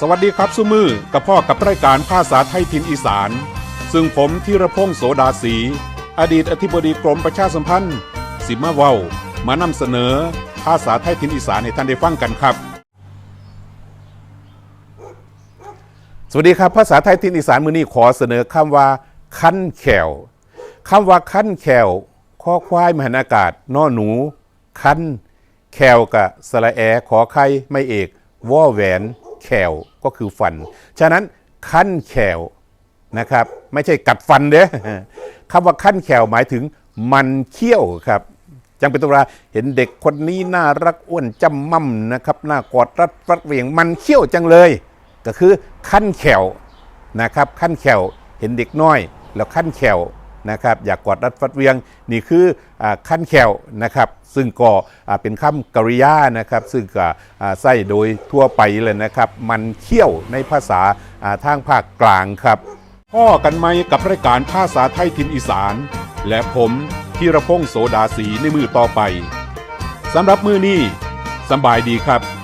สวัสดีครับสุมือกับพ่อกับรายการภาษาไทยถิ่นอีสาน ซึ่งผมธีรพงศ์โสดาสี อดีตอธิบดีกรมประชาสัมพันธ์ สิมาเว้ามานำเสนอ ภาษาไทยถิ่นอีสานให้ท่านได้ฟังกันครับ สวัสดีครับ ภาษาไทยถิ่นอีสานมือนี้ขอเสนอคำว่าคันแขวคำว่าคันแขวข้อควายมหันอากาศนอหนูคันแควกะสระแอขอไข่ไม่เอกว่อแหวน แขวก็คือฟัน ฉะนั้นคันแขวนะครับไม่ใช่กัดฟันเด้อคำว่าคันแขวหมายถึงมันเขี้ยวครับจังเป็นตัวราเห็นเด็กคนนี้น่ารักอ้วนจำมั่มนะครับหน้ากอดรัดฟัดเหวียงมันเขี้ยวจังเลย ก็คือขั้นแขวนะครับขั้นแขวเห็นเด็กน้อย แล้วขั้นแขว นะครับอยากกอดรัดฟัดเวียงนี่คืออขั้นแขวนะครับซึ่งก็อ่าเป็นคำกริยานะครับซึ่งก็ใส่โดยทั่วไปเลยนะครับ มันเขี้ยวในภาษาทางภาคกลางครับพ่อกันไหมกับรายการภาษาไทยทินอีสาน และผมธีรพงศ์โสดาสีในมือต่อไปสำหรับมือนี้สบายดีครับ